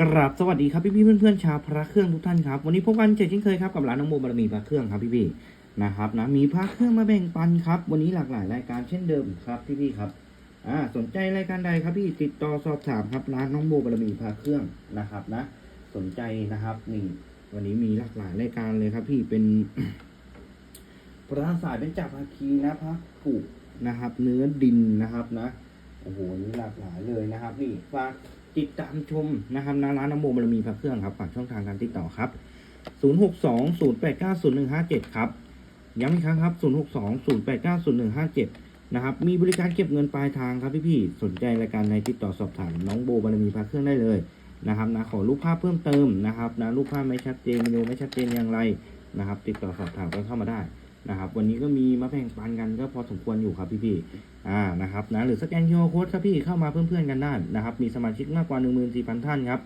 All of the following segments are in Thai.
กราบสวัสดีครับพี่พี่ๆเพื่อนๆชาวพระเครื่องทุกท่านครับ วันนี้พบกันเช่นเคยครับกับร้านน้องโมบารมีพระเครื่องครับพี่พี่ๆนะครับนะมีพระเครื่องมาแบ่งปันครับ วันนี้หลากหลายรายการเช่นเดิมครับพี่พี่ๆครับอ่าสนใจรายการใดครับพี่ติดต่อสอบถามครับร้านน้องโมบารมีพระเครื่องนะครับนะ สนใจนะครับนี่วันนี้มีหลากหลายรายการเลยครับ พี่เป็นพระสายเป็นจับภาคีนะพระผูกนะครับ เนื้อดินนะครับนะโอ้โหนี่หลากหลายเลยนะครับ นี่ฝาก ติดตามชมนะครับนะร้านน้ำโมบารมีพระเครื่องครับฝากช่องทางการติดต่อครับ 062 089 0157 ครับ ย้ำอีกครั้งครับ 062 089 0157 นะครับ มีบริการเก็บเงินปลายทางครับพี่ๆ สนใจรายการในติดต่อสอบถามน้องโบบารมีพระเครื่องได้เลยนะครับนะขอรูปภาพเพิ่มเติมนะครับนะรูปภาพไม่ชัดเจนวิดีโอไม่ชัดเจนอย่างไรนะครับ ติดต่อสอบถามกันเข้ามาได้ นะครับ วันนี้ก็มีมาแบ่งปันกันก็พอสมควรอยู่ครับพี่ๆอ่านะครับนะหรือสแกน QR Code ครับพี่เข้ามาเพื่อนๆกันได้นะครับ มีสมาชิกมากกว่า 14,000 ท่านครับ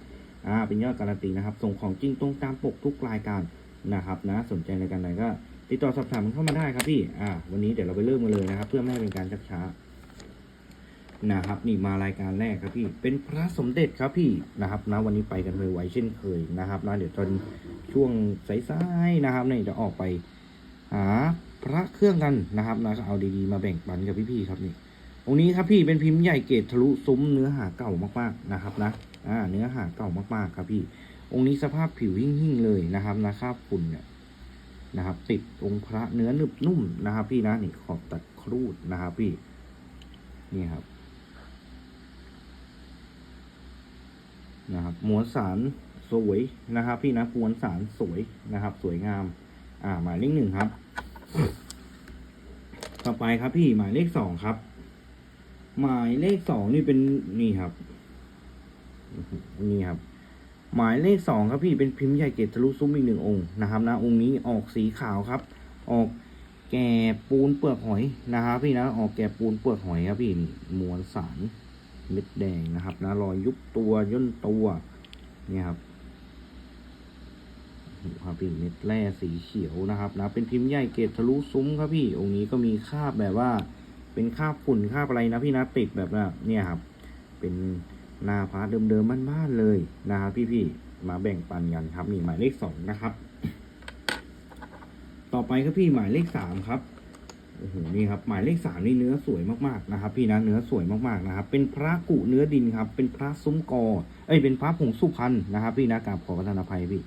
อ่าเป็นยอดการันตีนะครับ ส่งของจริงตรงตามปกทุกรายการนะครับนะสนใจในการไหนก็ติดต่อสอบถามเข้ามาได้ครับพี่อ่าวันนี้เดี๋ยวเราไปเริ่มกันเลยนะครับ เพื่อไม่ให้เป็นการชักช้านะครับนี่มารายการแรกครับพี่เป็นพระสมเด็จครับพี่นะครับนะวันนี้ไปกันไวๆเช่นเคยนะครับนะเดี๋ยวตอนช่วงสายๆนะครับนี่จะออกไป หาพระเครื่องกันนะครับนะก็เอาดีๆมาแบ่งปันกับพี่ๆครับนี่องค์นี้ครับพี่เป็นพิมพ์ใหญ่เกตทะลุซุ้มเนื้อหาเก่ามากๆนะครับนะอ่าเนื้อหาเก่ามากๆครับพี่ องค์นี้สภาพผิวหิ่งๆเลยนะครับนะคราบฝุ่นเนี่ยนะครับ ติดองค์พระเนื้อหนึบนุ่มนะครับ พี่นะนี่ขอบตัดครูดนะครับพี่นี่ครับนะครับมวลสารสวยนะครับ พี่นะมวลสารสวยนะครับ สวยงาม อ่าหมายเลขหนึ่งครับ ต่อไปครับพี่หมายเลขสองครับ หมายเลขสองนี่เป็นนี่ครับ นี่ครับ หมายเลขสองครับพี่เป็นพิมพ์ใหญ่เกตทะลุซุ้มอีกหนึ่งองค์นะครับนะองค์นี้ออกสีขาวครับ ออกแก่ปูนเปลือกหอยนะครับ พี่นะออกแก่ปูนเปลือกหอยครับพี่มวลสารเม็ดแดงนะครับนะรอยยุบตัวย่นตัวเนี่ยครับ ครับพี่เม็ดแร่สีเขียวนะครับนะเป็นพิมพ์ใหญ่เกตทะลุซุ้มครับพี่องค์นี้ก็มีคาบแบบว่า เป็นคาบฝุ่นคาบอะไรนะพี่นะติดแบบว่าเนี่ยครับ เป็นหนาพาร์ทเดิมๆบ้านๆเลยนะครับพี่ๆมาแบ่งปันกันครับนี่หมายเลขสองนะครับ ต่อไปครับพี่หมายเลขสามครับโอ้โหนี่ครับหมายเลขสามนี่เนื้อสวยมากๆนะครับ พี่นะเนื้อสวยมากๆนะครับ เป็นพระกุเนื้อดินครับ เป็นพระซุ้มกอ เอ้ยเป็นพระผงสุพรรณนะครับ พี่นะกราบขอประทานอภัยพี่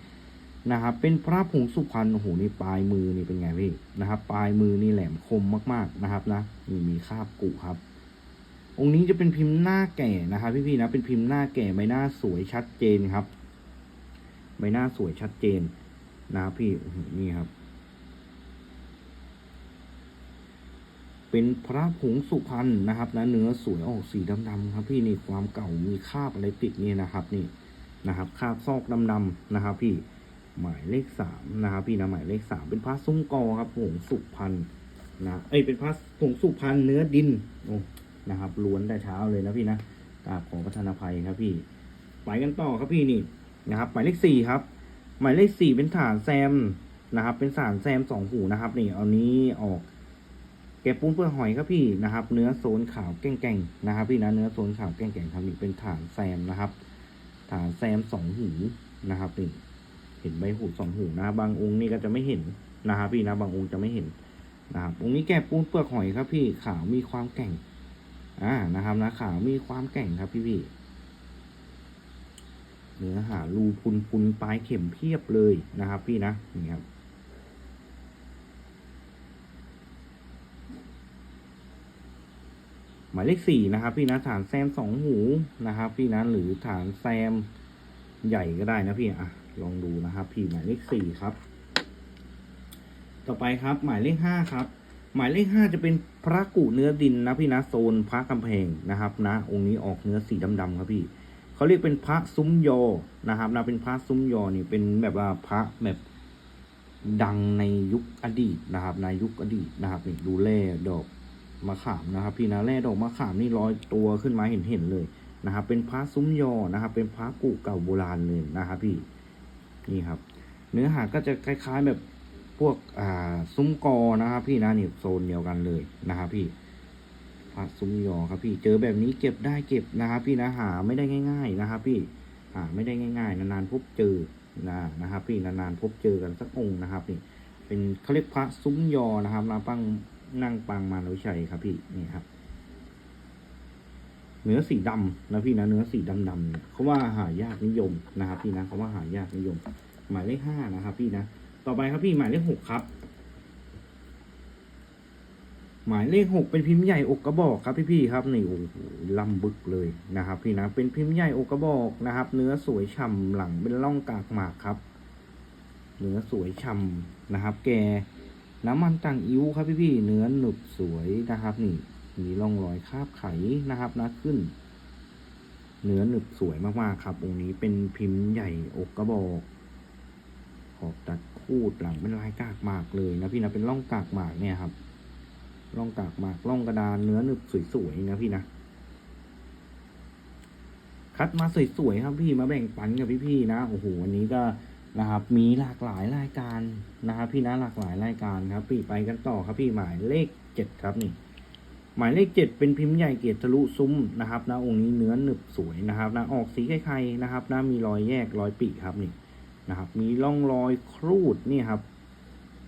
นะครับ เป็นพระผงสุพรรณโอ้โหนี่ปลายมือนี่เป็นไงพี่นะครับ ปลายมือนี่แหลมคมมากๆนะครับนะนี่มีคาบกุครับ องค์นี้จะเป็นพิมพ์หน้าแก่นะครับ พี่ๆนะเป็นพิมพ์หน้าแก่ใบหน้าสวยชัดเจนครับ ใบหน้าสวยชัดเจนนะครับพี่นี่ครับ เป็นพระผงสุพรรณนะครับนะเนื้อสวยออกสีดำๆครับ พี่นี่ความเก่ามีคาบอะไรติดนี่นะครับ นี่นะครับ คาบซอกดำๆนะครับ พี่ หมายเลขสามนะครับพี่นะหมายเลขสามเป็นพระซุ้มกอครับผงสุพรรณนะเอ้ยเป็นพระผงสุพรรณเนื้อดินโอ้นะครับล้วนแต่เช้าเลยนะพี่นะกราบขอประทานภัยครับพี่ไปกันต่อครับพี่นี่นะครับหมายเลขสี่ครับ หมายเลขสี่เป็นฐานแซมนะครับ เป็นฐานแซมสองหูนะครับนี่เอานี้ออกแกะปูนเปลือกหอยครับพี่นะครับ เนื้อโซนขาวแก่งๆนะครับ พี่นะเนื้อโซนขาวแก่งๆครับนี่เป็นฐานแซมนะครับ ฐานแซมสองหูนะครับนี่ เห็นใบหูสองหูนะบางองค์นี่ก็จะไม่เห็นนะครับพี่นะบางองค์จะไม่เห็นนะครับองค์นี้แกะปูนเปลือกหอยครับพี่ขาวมีความแก่งอ่านะครับนะขาวมีความแก่งครับพี่พี่เนื้อหารูพุนพุนปลายเข็มเพียบเลยนะครับ พี่นะนี่ครับหมายเลขสี่นะครับ พี่นะฐานแซมสองหูนะครับ พี่นะหรือฐานแซมใหญ่ก็ได้นะพี่อะ ลองดูนะครับพี่หมายเลขสี่ครับ ต่อไปครับ หมายเลขห้าครับ หมายเลขห้าจะเป็นพระกุเนื้อดินนะพี่นะโซนพระกำแพงนะครับ นะ องค์นี้ออกเนื้อสีดำๆครับพี่เขาเรียกเป็นพระซุ้มยอนะครับนะเป็นพระซุ้มยอนี่เป็นแบบว่าพระแบบดังในยุคอดีตนะครับในยุคอดีตนะครับนี่ดูแล่ดอกมะขามนะครับ พี่นะแร่ดอกมะขามนี่ลอยตัวขึ้นมาเห็นเห็นเลยนะครับ เป็นพระซุ้มยอนะครับ เป็นพระกุเก่าโบราณเลยนะครับพี่ นี่ครับ เนื้อหาก็จะคล้าย ๆแบบพวกอ่าซุ้มกอนะครับ พี่นะนี่โซนเดียวกันเลยนะครับพี่พระซุ้มยอครับพี่เจอแบบนี้เก็บได้เก็บนะครับ พี่นะหาไม่ได้ง่าย ๆนะครับ พี่หาไม่ได้ง่าย ๆ นานๆพบเจอนะนะครับ พี่นานๆพบเจอกันสักองค์นะครับนี่เป็นเขาเรียกพระซุ้มยอนะครับนาปังนั่งปางมารวิชัยครับพี่นี่ครับ เนื้อสีดำนะพี่นะเนื้อสีดำๆเนี่ยเขาว่าหายากนิยมนะครับพี่นะเขาว่าหายากนิยม หมายเลขห้านะครับพี่นะต่อไปครับพี่หมายเลขหกครับ หมายเลขหกเป็นพิมพ์ใหญ่อกกระบอกครับพี่ๆครับนี่โอ้โหลำบึกเลยนะครับ พี่นะเป็นพิมพ์ใหญ่อกกระบอกนะครับ เนื้อสวยฉ่ำหลังเป็นร่องกากหมากครับ เนื้อสวยฉ่ำนะครับ แกน้ำมันต่างอิ้วครับพี่ๆเนื้อหนึบสวยนะครับนี่ มีร่องรอยคาบไขนะครับนะขึ้น เนื้อหนึบสวยมากๆครับองค์นี้เป็นพิมพ์ใหญ่อกกระบอก ขอบตัดคูดหลังเป็นลายกากหมากเลยนะพี่นะเป็นร่องกากหมากเนี่ยครับร่องกากหมากร่องกระดานเนื้อหนึบสวยๆนะพี่นะคัดมาสวยๆครับพี่มาแบ่งปันกับพี่ๆนะโอ้โหวันนี้ก็นะครับ มีหลากหลายรายการนะครับพี่นะหลากหลายรายการครับ พี่ไปกันต่อครับพี่หมายเลขเจ็ดครับนี่ หมายเลขเจ็ดเป็นพิมพ์ใหญ่เกียรติทะลุซุ้มนะครับนะองค์นี้เนื้อหนึบสวยนะครับนะออกสีไข่ๆนะครับนะมีรอยแยกรอยปีครับนี่นะครับ มีร่องรอยครูดนี่ครับ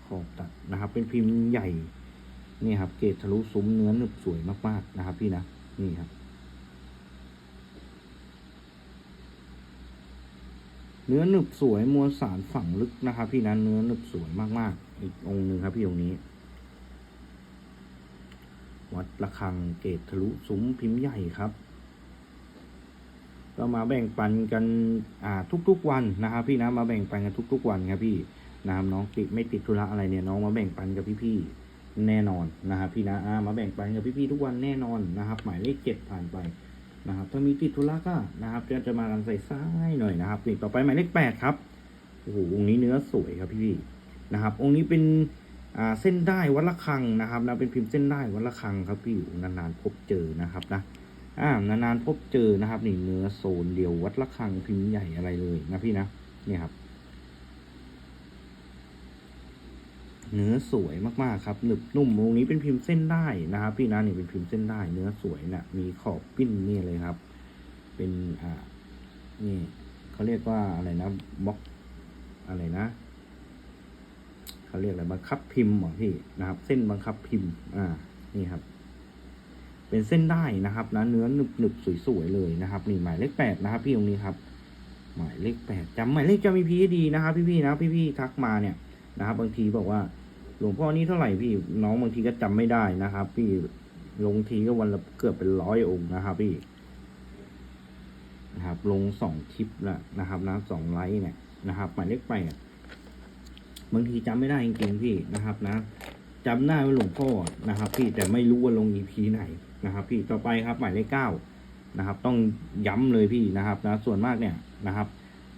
ขอบตัดนะครับ เป็นพิมพ์ใหญ่นี่ครับ เกรดทะลุซุ้มเนื้อหนึบสวยมากๆนะครับ พี่นะนี่ครับ เนื้อหนึบสวยมวลสารฝังลึกนะครับ พี่นะเนื้อหนึบสวยมากๆ อีกองค์หนึ่งครับพี่องค์นี้ วัดระฆังเกตทะลุซุ้มพิมพ์ใหญ่ครับ ก็มาแบ่งปันกันอ่าทุกๆวันนะครับ พี่นะมาแบ่งปันกันทุก ๆ วันครับพี่นะครับน้องติดไม่ติดธุระอะไรเนี่ยน้องมาแบ่งปันกับพี่ๆแน่นอนนะครับพี่นะอ่ามาแบ่งปันกับพี่ๆทุกวันแน่นอนนะครับ หมายเลขเจ็ดผ่านไปนะครับถ้ามีติดธุระก็นะครับก็จะมากันใส่ซ้ายหน่อยนะครับนี่ต่อไปหมายเลขแปดครับโอ้โหองค์นี้เนื้อสวยครับพี่ๆนะครับ องค์นี้เป็น เส้นได้วัดระฆังนะครับนะเป็นพิมพ์เส้นได้วัดระฆังครับพี่อยู่นานๆพบเจอนะครับนะอ่านานๆพบเจอนะครับนี่เนื้อโซนเดียววัดระฆังพิมพ์ใหญ่อะไรเลยนะพี่นะเนี่ยครับ เนื้อสวยมากๆครับหนึบนุ่มตรงนี้เป็นพิมพ์เส้นได้นะครับ พี่นะนี่เป็นพิมพ์เส้นได้ เนื้อสวยนะมีขอบปิ้นนี่เลยครับ เป็นอ่านี่เขาเรียกว่าอะไรนะบล็อกอะไรนะ เขาเรียกอะไรบังคับพิมพ์หรอพี่นะครับ เส้นบังคับพิมพ์ อ่า นี่ครับ เป็นเส้นได้นะครับนะเนื้อหนึบหนึบสวยๆเลยนะครับ นี่หมายเลขแปดนะครับ พี่ตรงนี้ครับ หมายเลขแปดจำหมายเลขจำมีพีดีนะครับ พี่ๆนะพี่ๆทักมาเนี่ยนะครับ บางทีบอกว่า หลวงพ่อนี่เท่าไหร่พี่น้องบางทีก็จำไม่ได้นะครับ พี่ลงทีก็วันละเกือบเป็นร้อยองค์นะครับ พี่นะครับ ลงสองคลิปล้วนะครับนะสองไลค์เนี่ยนะครับ หมายเลขแปด บางทีจำไม่ได้จริงๆพี่นะครับนะจำได้ว่าหลวงพ่อนะครับ พี่แต่ไม่รู้ว่าลง EP ไหนนะครับ พี่ต่อไปครับหมายเลขเก้านะครับ ต้องย้ำเลยพี่นะครับนะส่วนมากเนี่ยนะครับ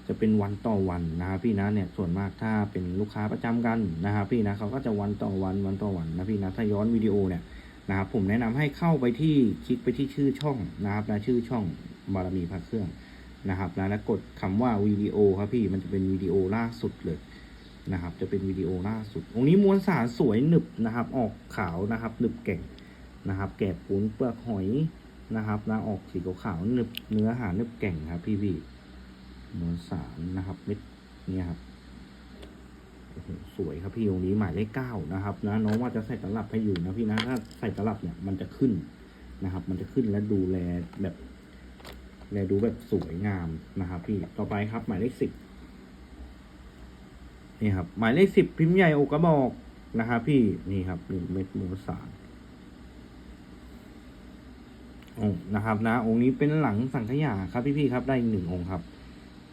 จะเป็นวันต่อวันนะครับพี่นะเนี่ยส่วนมากถ้าเป็นลูกค้าประจำกันนะครับ พี่นะเขาก็จะวันต่อวันวันต่อวันนะพี่นะถ้าย้อนวิดีโอเนี่ยนะครับ ผมแนะนำให้เข้าไปที่คลิกไปที่ชื่อช่องนะครับนะชื่อช่องบารมีพระเครื่องนะครับนะแล้วกดคำว่าวิดีโอครับพี่มันจะเป็นวิดีโอล่าสุดเลย นะครับ จะเป็นวิดีโอล่าสุด องค์นี้มวลสารสวยหนึบนะครับ ออกขาวนะครับ หนึบแก่งนะครับ แกะปูนเปลือกหอยนะครับนะออกสีขาวๆหนึบเนื้อหาหนึบแก่งครับ พี่พี่มวลสารนะครับเม็ดนี่ครับโอ้โหสวยครับพี่องค์นี้หมายเลขเก้านะครับ นะน้องว่าจะใส่ตลับให้อยู่นะพี่นะถ้าใส่ตลับเนี่ยมันจะขึ้นนะครับ มันจะขึ้นและดูแลแบบ แลดูแบบสวยงามนะครับ พี่ต่อไปครับหมายเลขสิบ นี่ครับ หมายเลขสิบพิมพ์ใหญ่อกกระบอกนะครับพี่นี่ครับหนึ่งเม็ดมวลสารองนะครับนะองค์นี้เป็นหลังสังขยาครับพี่ๆครับได้อีกหนึ่งองค์ครับ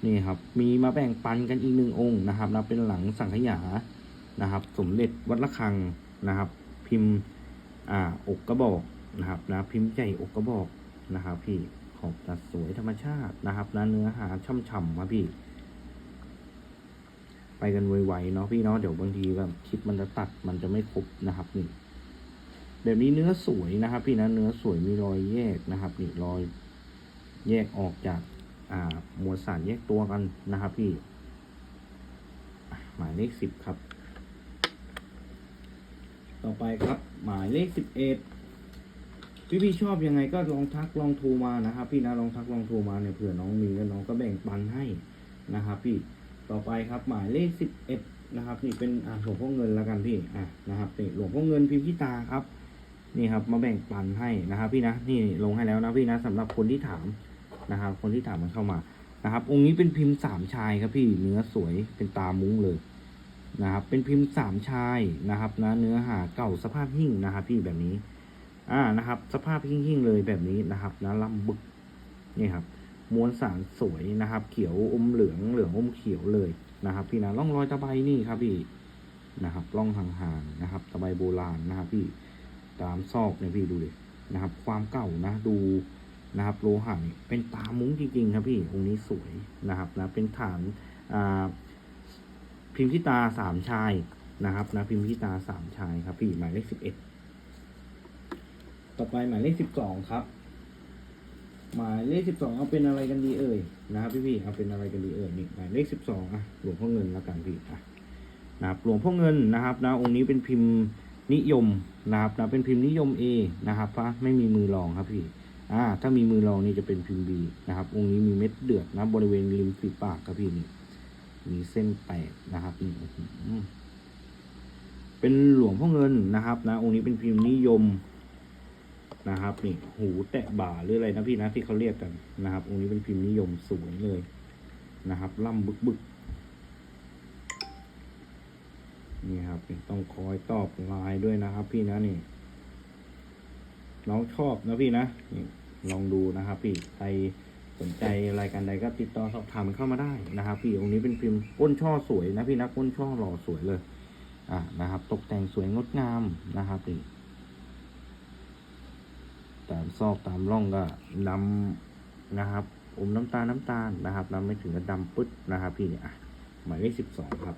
นี่ครับ มีมาแบ่งปันกันอีกหนึ่งองค์นะครับนะเป็นหลังสังขยานะครับ สมเด็จวัดระฆังนะครับ พิมพ์อ่าอกกระบอกนะครับนะพิมพ์ใหญ่อกกระบอกนะครับ พี่ขอบตัดสวยธรรมชาตินะครับนะเนื้อหาช่ำๆครับพี่ ไปกันไวๆเนาะพี่เนาะเดี๋ยวบางทีแบบคลิปมันจะตัดมันจะไม่ครบนะครับนี่แบบนี้เนื้อสวยนะครับ พี่นะเนื้อสวยมีรอยแยกนะครับ นี่รอยแยกออกจากอ่ามวลสารแยกตัวกันนะครับ พี่ หมายเลขสิบครับ ต่อไปครับ หมายเลขสิบเอ็ดพี่พี่ๆชอบยังไงก็ลองทักลองโทรมานะครับ พี่นะลองทักลองโทรมาเนี่ยเผื่อน้องมีแล้วน้องก็แบ่งปันให้นะครับ พี่ ต่อไปครับหมายเลขสิบเอ็ดนะครับนี่เป็นอ่าหลวงพ่อเงินแล้วกันพี่อะนะครับนี่หลวงพ่อเงินพิมพ์ที่ตาครับนี่ครับมาแบ่งปันให้นะครับ พี่นะนี่ลงให้แล้วนะพี่นะสำหรับคนที่ถามนะครับ คนที่ถามมันเข้ามานะครับ องค์นี้เป็นพิมพ์สามชายครับพี่เนื้อสวยเป็นตามุ้งเลยนะครับ เป็นพิมพ์สามชายนะครับนะเนื้อหาเก่าสภาพหิ่งนะครับ พี่แบบนี้ อ่านะครับ สภาพหิ่งๆเลยแบบนี้นะครับนะลำบึกนี่ครับ มวลสารสวยนะครับ เขียวอมเหลืองเหลืองอมเขียวเลยนะครับ พี่นะร่องรอยตะไบนี่ครับพี่นะครับร่องห่างๆนะครับ ตะไบโบราณนะครับ พี่ตามซอกเนี่ยพี่ดูดินะครับ ความเก่านะดูนะครับโลหะนี่เป็นตามุ้งจริงๆครับพี่องค์นี้สวยนะครับนะเป็นฐานอ่าพิมพ์ที่ตาสามชายนะครับนะพิมพ์ที่ตาสามชายครับพี่หมายเลขสิบเอ็ดต่อไปหมายเลขสิบสองครับ หมายเลขสิบสองเอาเป็นอะไรกันดีเอ่ยนะครับพี่พี่ๆเอาเป็นอะไรกันดีเอ่ยนี่หมายเลขสิบสองอะหลวงพ่อเงินล้วกันพี่อะนะครับหลวงพ่อเงินนะครับนะองค์นี้เป็นพิมพ์นิยมนะครับนะเป็นพิมพ์นิยม A นะครับพระไม่มีมือรองครับพี่อ่าถ้ามีมือรองนี่จะเป็นพิมพ์ B นะครับองค์นี้มีเม็ดเดือดนะบริเวณริมฝีปากครับพี่นี่มีเส้นแตกนะครับนี่เป็นหลวงพ่อเงินนะครับนะองค์นี้เป็นพิมพ์นิยม นะครับนี่หูแตะบ่าหรืออะไรนะพี่นะที่เขาเรียกกันนะครับองค์นี้เป็นพิมพ์นิยมสวยเลยนะครับ ล่ำบึกบึกนี่ครับต้องคอยตอบลน์ด้วยนะครับ พี่นะนี่ น้องชอบนะพี่นะนี่ลองดูนะครับพี่ใครสนใจรายการใดก็ติดต่อสอบถามเข้ามาได้นะครับพี่องค์นี้เป็นพิมพ์ก้นช่อสวยนะพี่นะก้นช่อหล่อสวยเลย อ่านะครับ ตกแต่งสวยงดงามนะครับนี่ ตามซอกตามร่องก็ดำนะครับ อมน้ำตาลน้ำตาลนะครับดำไม่ถึงกับดำปึ๊ดนะครับ พี่เนี่ยหมายเลขสิบสองครับ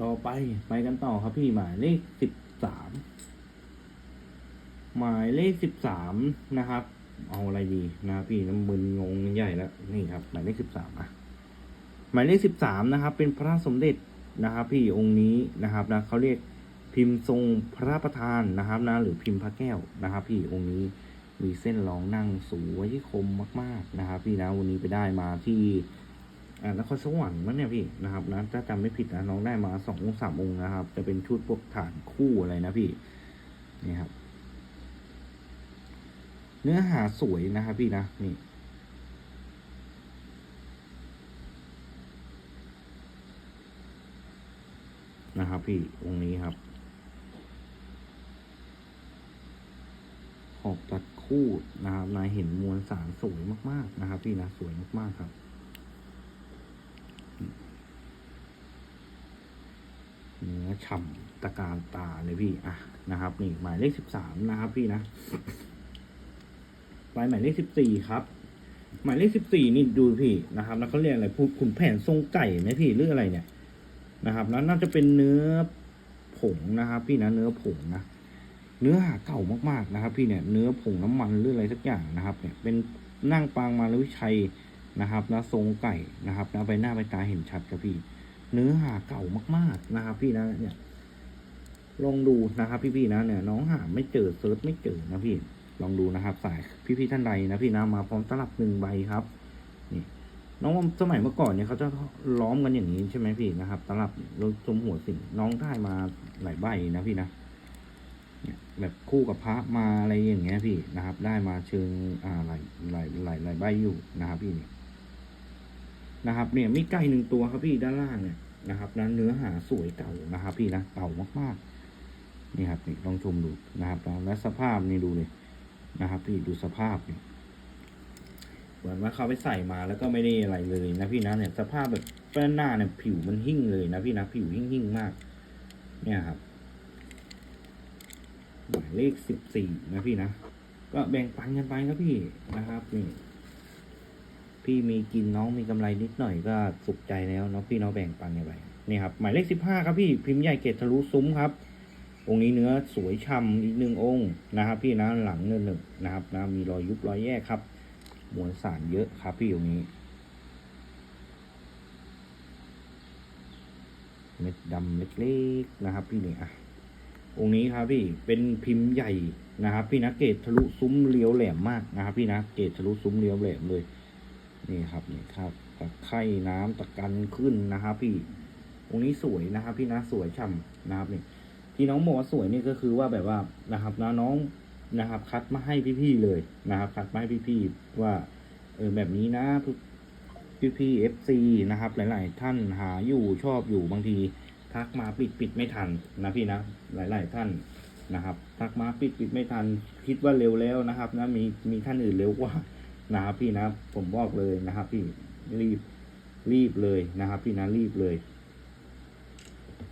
ต่อไปไปกันต่อครับพี่หมายเลขสิบสามหมายเลขสิบสามนะครับ เอาอะไรดีนะครับพี่น้ำมึนงงใหญ่แล้วนี่ครับ หมายเลขสิบสามอะหมายเลขสิบสามนะครับ เป็นพระสมเด็จนะครับ พี่องค์นี้นะครับนะเขาเรียก พิมพ์ทรงพระประธานนะครับนะหรือพิมพ์พระแก้วนะครับ พี่องค์นี้มีเส้นรองนั่งสวยคมมาก ๆนะครับ พี่นะวันนี้ไปได้มาที่อ่านครสวรรค์มั้งเนี่ยพี่นะครับนะถ้าจำไม่ผิดนะน้องได้มาสององค์สามองค์นะครับ จะเป็นชุดพวกฐานคู่อะไรนะพี่นี่ครับ เนื้อหาสวยนะครับพี่นะนี่นะครับพี่องค์นี้ครับ ขอบตัดคู่นะครับนายเห็นมวลสารสวยมาก ๆ นะครับ พี่นะสวยมากๆครับเนื้อฉ่ำตะการตาเลยพี่อะนะครับ นี่หมายเลขสิบสามนะครับพี่นะไปหมายเลขสิบสี่ครับหมายเลขสิบสี่นี่ดูพี่นะครับ แล้วเขาเรียกอะไรพูดขุนแผนทรงไก่ไหมพี่หรืออะไรเนี่ยนะครับ แล้วน่าจะเป็นเนื้อผงนะครับ พี่นะเนื้อผงนะ เนื้อหาเก่ามากๆนะครับ พี่เนี่ยเนื้อผงน้ำมันหรืออะไรสักอย่างนะครับเนี่ยเป็นนั่งปางมาลวิชัยนะครับนะทรงไก่นะครับนะใบหน้าใบตาเห็นชัดครับพี่ เนื้อหาเก่ามากๆนะครับ พี่นะเนี่ยลองดูนะครับ พี่ๆนะเนี่ยน้องหาไม่เจอเซิร์ชไม่เจอนะพี่ลองดูนะครับ สายพี่ๆท่านใดนะพี่นะมาพร้อมตลับหนึ่งใบครับนี่น้องสมัยเมื่อก่อนเนี่ยเขาจะล้อมกันอย่างนี้ใช่ไหมพี่นะครับตลับรถชมหัวสิงน้องได้มาหลายใบนะพี่นะ แบบคู่กับพระมาอะไรอย่างเงี้ยพี่นะครับ ได้มาเชิงอ่าหลายหลายหลายหลายใบอยู่นะครับ พี่เนี่ยนะครับ เนี่ยมีไก่หนึ่งตัวครับพี่ด้านล่างเนี่ยนะครับนั้นเนื้อหาสวยเก่านะครับ พี่นะเก่ามากๆนี่ครับนี่ลองชมดูนะครับและสภาพนี่ดูเลยนะครับ พี่ดูสภาพนี่เหมือนว่าเขาไปใส่มาแล้วก็ไม่ได้อะไรเลยนะพี่นะเนี่ยสภาพแบบแป้นหน้าเนี่ยผิวมันหิ่งเลยนะพี่นะผิวหิ่งหิ่งๆมาก เนี่ยครับ หมายเลขสิบสี่นะพี่นะ ก็แบ่งปันกันไปครับพี่นะครับนี่ พี่มีกินน้องมีกำไรนิดหน่อยก็สุขใจแล้วเนาะพี่เน้องแบ่งปันกันไปนี่ครับหมายเลขสิบห้าครับพี่พิมพ์ใหญ่เกตทะลุซุ้มครับองค์นี้เนื้อสวยช่ำอีกหนึ่งองค์นะครับ พี่นะหลังเนื้อหนึ่งนะครับนะมีรอยยุบรอยแยกครับมวลสารเยอะครับพี่ตรงนี้เม็ดดำเล็กๆนะครับ พี่นี่อะ องค์นี้ครับพี่เป็นพิมพ์ใหญ่นะครับ พี่นะเกตทะลุซุ้มเลี้ยวแหลมมากนะครับ พี่นะเกตทะลุซุ้มเลี้ยวแหลมเลยนี่ครับนี่ครับตะไคร่น้ำตะกันขึ้นนะครับ พี่องค์นี้สวยนะครับ พี่นะสวยฉ่ำนะครับนี่ที่น้องบอกว่าสวยนี่ก็คือว่าแบบว่านะครับนะน้องนะครับ คัดมาให้พี่ๆเลยนะครับ คัดมาให้พี่ๆว่าเออแบบนี้นะพี่พี่เอฟซีนะครับ หลาย ๆ ท่านหาอยู่ชอบอยู่บางที ทักมาปิดปิดไม่ทันนะพี่นะหลาย ๆ ท่านนะครับ ทักมาปิดปิดไม่ทัน คิดว่าเร็วแล้วนะครับนะมีมีท่านอื่นเร็วกว่านะครับพี่นะผมบอกเลยนะครับ พี่รีบรีบเลยนะครับ พี่นะรีบเลย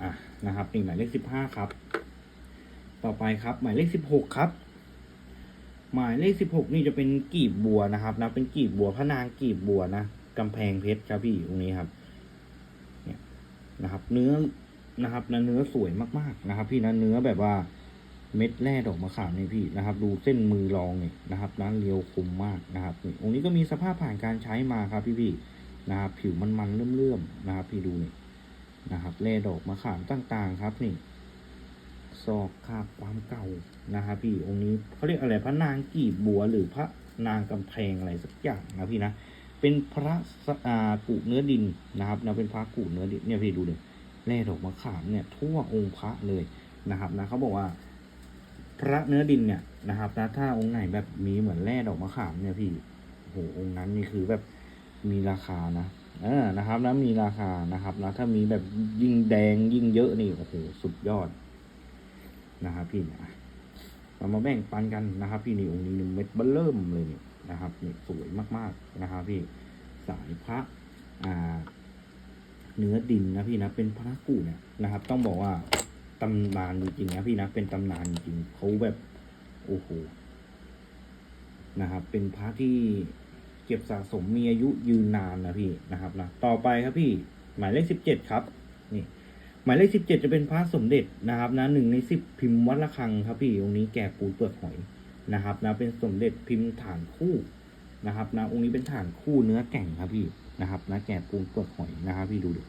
อะนะครับนี่หมายเลขสิบห้าครับ ต่อไปครับ หมายเลขสิบหกครับ หมายเลขสิบหกนี่จะเป็นกีบบัวนะครับนะเป็นกีบบัวพระนางกีบบัวนะกำแพงเพชรครับพี่ตรงนี้ครับ เนี่ยนะครับ เนื้อ นะครับนะเนื้อสวยมากๆนะครับ พี่นะเนื้อแบบว่าเม็ดแร่ดอกมะขามนี่พี่นะครับ ดูเส้นมือรองเนี่ยนะครับนะเรียวคมมากนะครับนี่องค์นี้ก็มีสภาพผ่านการใช้มาครับ พี่พี่นะครับผิวมันๆเลื่อมๆนะครับ พี่ดูนี่นะครับแร่ดอกมะขามต่างๆครับนี่ซอกคาบความเก่านะครับพี่องค์นี้เขาเรียกอะไรพระนางกีบบัวหรือพระนางกำแพงอะไรสักอย่างนะพี่นะเป็นพระสอ่ากุเนื้อดินนะครับนะเป็นพระกุเนื้อดินเนี่ยพี่ดูเลย แร่ดอกมะขามเนี่ยทั่วองค์พระเลยนะครับนะเขาบอกว่า พระเนื้อดินเนี่ยนะครับนะถ้าองค์ไหนแบบมีเหมือนแร่ดอกมะขามเนี่ยพี่โอ้โหองค์นั้นนี่คือแบบมีราคานะเออนะครับนะมีราคานะครับนะถ้ามีแบบยิ่งแดงยิ่งเยอะนี่โอ้โหสุดยอดนะครับพี่เนี่ยเรามาแบ่งปันกันนะครับ พี่นี่องค์นี้หนึ่งเม็ดเบลเริ่มเลยเนี่ยนะครับนี่สวยมากๆนะครับพี่สายพระอ่า เนื้อดินนะพี่นะเป็นพระกูเนี่ยนะครับ ต้องบอกว่าตำนานจริงๆนะพี่นะเป็นตำนานจริงเขาแบบโอ้โหนะครับ เป็นพระที่เก็บสะสมมีอายุยืนนานนะพี่นะครับนะต่อไปครับพี่ หมายเลขสิบเจ็ดครับนี่หมายเลขสิบเจ็ดจะเป็นพระสมเด็จนะครับนะหนึ่งในสิบพิมพ์วัดระฆังครับพี่องค์นี้แก่ปูเปลือกหอยนะครับนะเป็นสมเด็จพิมพ์ฐานคู่นะครับนะองค์นี้เป็นฐานคู่เนื้อแก่งครับพี่นะครับนะแก่ปูเปลือกหอยนะครับพี่ดูดิ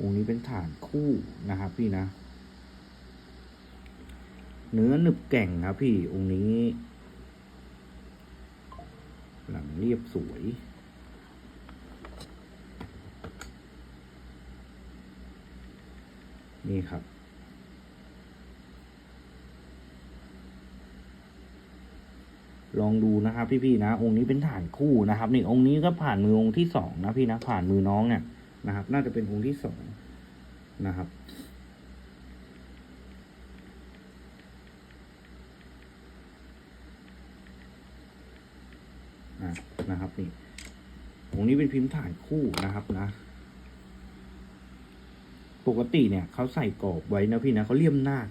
องค์นี้เป็นฐานคู่นะครับ พี่นะ เนื้อหนึบแก่งครับพี่องค์นี้ หลังเรียบสวยนี่ครับ ลองดูนะครับพี่ๆนะ องค์นี้เป็นฐานคู่นะครับ นี่องค์นี้ก็ผ่านมือองค์ที่สองนะพี่นะผ่านมือน้องเนี่ย นะครับ น่าจะเป็นองค์ที่สองนะครับอะนะครับนี่องค์นี้เป็นพิมพ์ฐานคู่นะครับนะ ปกติเนี่ยเขาใส่กรอบไว้นะพี่นะเขาเลี่ยมนาค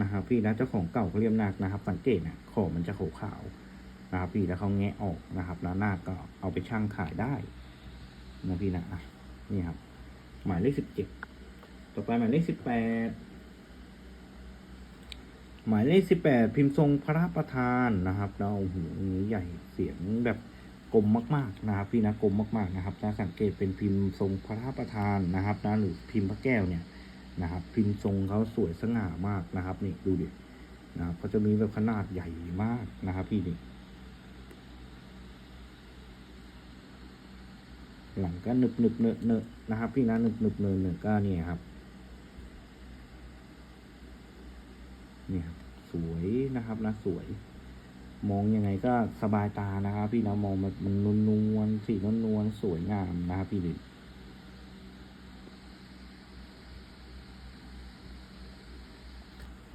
นะครับพี่นะเจ้าของเก่าเขาเลี่ยมนาคนะครับ สังเกตนะขอบมันจะขาวๆนะครับ พี่แล้วเขาแงะออกนะครับ แล้วนาคก็เอาไปชั่งขายได้นะพี่นะ นี่ครับ หมายเลขสิบเจ็ดต่อไปหมายเลขสิบแปดหมายเลขสิบแปดพิมพ์ทรงพระประธานนะครับแล้วโอ้โหอันนี้ใหญ่เสียงแบบกลมมากๆนะครับ พี่นะกลมมากๆนะครับถ้าสังเกตเป็นพิมพ์ทรงพระประธานนะครับนะหรือพิมพ์พระแก้วเนี่ยนะครับ พิมพ์ทรงเขาสวยสง่ามากนะครับ นี่ดูดินะครับเขาจะมีแบบขนาดใหญ่มากนะครับ พี่นี่ หลังก็หนึบหนึบเนอะเนอะนะครับ พี่นะหนึบหนึบเนอะเนอะก็เนี่ยครับเนี่ยครับสวยนะครับนะสวย มองยังไงก็สบายตานะครับ พี่นะมองแบบมันนวลนวลสีนวลนวลสวยงามนะครับพี่ดิ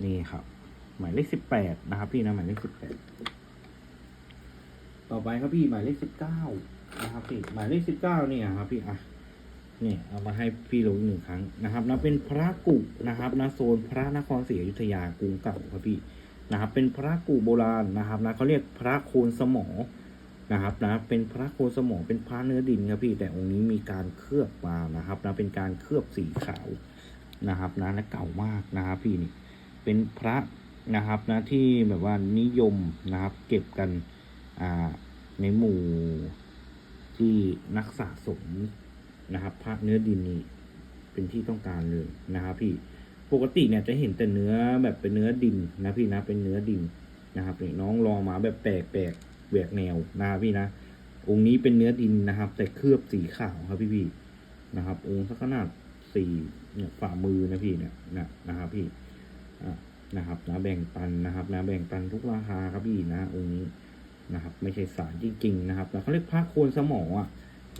นี่ครับ หมายเลขสิบแปดนะครับ พี่นะหมายเลขสิบแปดต่อไปครับพี่หมายเลขสิบเก้า นะครับพี่หมายเลขสิบเก้านี่ครับพี่อะนี่เอามาให้พี่ลงอีกหนึ่งครั้งนะครับนะเป็นพระกุนะครับนะโซนพระนครศรีอยุธยากรุงเก่าครับพี่นะครับ เป็นพระกูโบราณนะครับนะเขาเรียกพระโคนสมอนะครับนะเป็นพระโคนสมอเป็นพระเนื้อดินครับพี่แต่องค์นี้มีการเคลือบมานะครับนะเป็นการเคลือบสีขาวนะครับนะและเก่ามากนะครับพี่นี่เป็นพระนะครับนะที่แบบว่านิยมนะครับเก็บกันอ่าในหมู่ ที่นักสะสมนะครับพระเนื้อดินนี่เป็นที่ต้องการเลยนะครับพี่ปกติเนี่ยจะเห็นแต่เนื้อแบบเป็นเนื้อดินนะพี่นะเป็นเนื้อดินนะครับนี่น้องลองมาแบบแปลกแปลกแหวกแนวนะครับพี่นะองค์นี้เป็นเนื้อดินนะครับ แต่เคลือบสีขาวครับพี่พี่ๆนะครับองค์สักขนาดสี่เนี่ยฝ่ามือนะพี่เนี่ยนะนะครับพี่อะนะครับนะแบ่งปันนะครับนะแบ่งปันทุกราคาครับพี่นะองค์นี้ นะครับ ไม่ใช่สารจริง ๆ นะครับแต่เขาเรียกพระโคนสมองอะ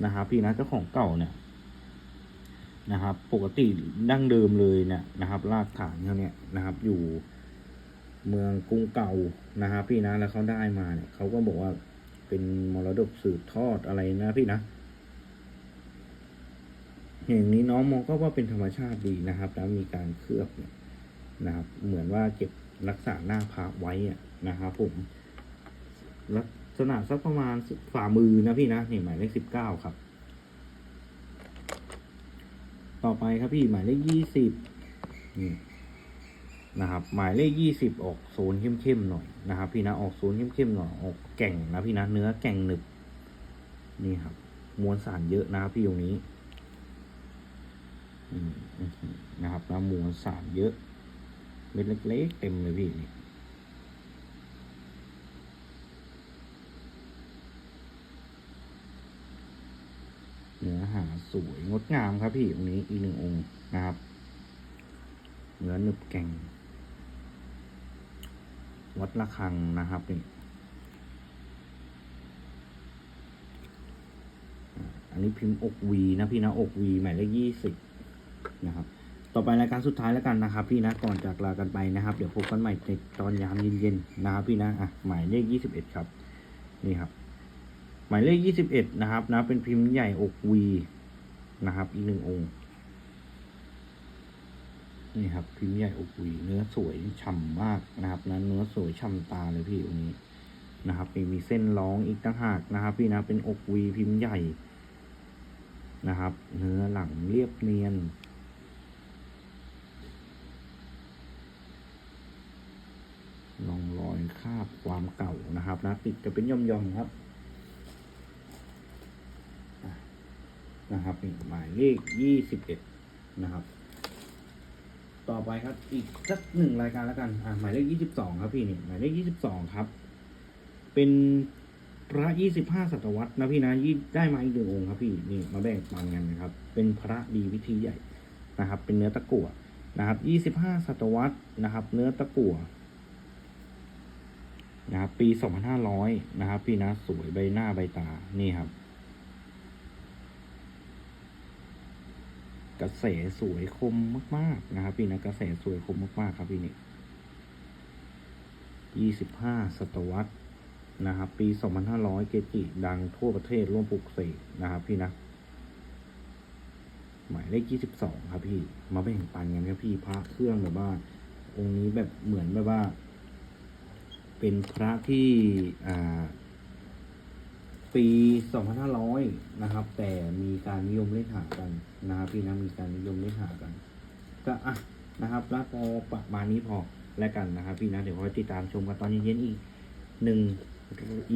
นะครับพี่นะเจ้าของเก่าเนี่ยนะครับ ปกติดั้งเดิมเลยเนี่ยนะครับ รากฐานเขาเนี่ยนะครับ อยู่เมืองกรุงเก่านะครับ พี่นะแล้วเขาได้มาเนี่ยเขาก็บอกว่าเป็นมรดกสืบทอดอะไรนะพี่นะอย่างนี้น้องมองก็ว่าเป็นธรรมชาติดีนะครับ แล้วมีการเคลือบเนี่ยนะครับ เหมือนว่าเก็บรักษาหน้าพระไว้อะนะครับผม ลักษณะสักประมาณฝ่ามือนะพี่นะนี่หมายเลขสิบเก้าครับ ต่อไปครับพี่หมายเลขยี่สิบนี่นะครับ หมายเลขยี่สิบออกโซนเข้มๆหน่อยนะครับ พี่นะออกโซนเข้มๆหน่อยออกแก่งนะพี่นะเนื้อแก่งหนึบนี่ครับ มวลสารเยอะนะครับพี่ตรงนี้นะครับแล้วมวลสารเยอะ เม็ดเล็กๆเต็มเลยพี่นี่ เนื้อหาสวยงดงามครับพี่ตรงนี้อีกหนึ่งองค์นะครับเนื้อหนึบแก่งวัดระฆังนะครับนี่อันนี้พิมพ์อกวีนะพี่นะอกวีหมายเลขยี่สิบนะครับ ต่อไปรายการสุดท้ายแล้วกันนะครับ พี่นะก่อนจากลากันไปนะครับ เดี๋ยวพบกันใหม่ในตอนยามเย็นๆนะครับ พี่นะอะหมายเลขยี่สิบเอ็ดครับ นี่ครับ หมายเลขยี่สิบเอ็ดนะครับนะเป็นพิมพ์ใหญ่อกวีนะครับอีกหนึ่งองค์ นี่ครับ พิมพ์ใหญ่อกวีเนื้อสวยฉ่ำมากนะครับนะเนื้อสวยฉ่ำตาเลยพี่องค์นี้นะครับมีมีเส้นร้องอีกต่างหากนะครับ พี่นะเป็นอกวีพิมพ์ใหญ่นะครับ เนื้อหลังเรียบเนียนลองรอยคาบความเก่านะครับนะติดจะเป็นย่อมๆครับอะ นะครับนี่หมายเลขยี่สิบเอ็ดนะครับ ต่อไปครับ อีกสักหนึ่งรายการแล้วกันอ่าหมายเลขยี่สิบสองครับพี่นี่หมายเลขยี่สิบสองครับ เป็นพระยี่สิบห้าศตวรรษนะพี่นะยี่ได้มาอีกหนึ่งองค์ครับพี่นี่มาแบ่งปันกันนะครับ เป็นพระดีวิธีใหญ่นะครับ เป็นเนื้อตะกั่วนะครับยี่สิบห้าศตวรรษนะครับ เนื้อตะกั่วนะครับปีสองพันห้าร้อยนะครับ พี่นะสวยใบหน้าใบตานี่ครับ กระแสสวยคมมาก ๆ นะครับ พี่นะกระแสสวยคมมาก ๆ ครับพี่นี่ยี่สิบห้าศตวรรษนะครับ ปีสองพันห้าร้อยเกจิดังทั่วประเทศร่วมปลุกเสกนะครับ พี่นะหมายเลขยี่สิบสองครับพี่ มาแบ่งปันกันครับพี่พระเครื่องแบบว่า องค์นี้แบบเหมือนแบบว่า เป็นพระที่อ่า ปี 2500 นะครับ แต่มีการนิยมเล่นหากันนะครับพี่นะมีการนิยมเล่นหากัน ก็อะนะครับ แล้วพอประมาณนี้พอแล้วกันนะครับพี่นะเดี๋ยวคอยติดตามชมกันตอนเย็นๆอีกหนึ่ง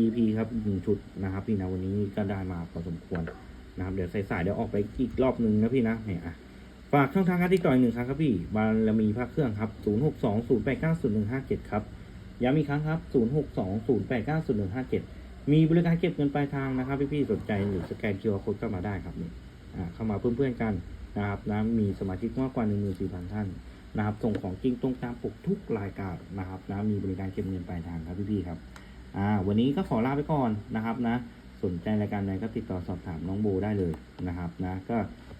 EP ครับหนึ่งชุดนะครับ พี่นะวันนี้ก็ได้มาพอสมควรนะครับ เดี๋ยวสายๆเดี๋ยวออกไปอีกรอบหนึ่งนะพี่นะเนี่ยอะฝากช่องทางการติดต่ออีกหนึ่งครั้งครับพี่ บารมีพระเครื่องครับ 0620890157 ครับ ย้ำอีกครั้งครับ 0620890157 มีบริการเก็บเงินปลายทางนะครับพี่ๆสนใจหรือสแกน QR Code เข้ามาได้ครับนี่เข้ามาเพื่อนๆกันนะครับนะมีสมาชิกมากกว่า14,000ท่านนะครับส่งของจริงตรงตามปกทุกรายการนะครับนะมีบริการเก็บเงินปลายทางครับพี่ๆครับอ่าวันนี้ก็ขอลาไปก่อนนะครับนะสนใจรายการใดก็ติดต่อสอบถามน้องโบได้เลยนะครับนะก็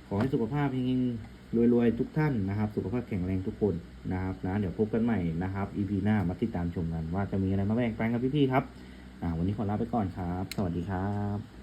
ขอให้สุขภาพเฮงๆรวยๆทุกท่านนะครับ สุขภาพแข็งแรงทุกคนนะครับนะเดี๋ยวพบกันใหม่นะครับ EP หน้ามาติดตามชมกันว่าจะมีอะไรมาแบ่งปันกับพี่ๆครับ วันนี้ขอลาไปก่อนครับ สวัสดีครับ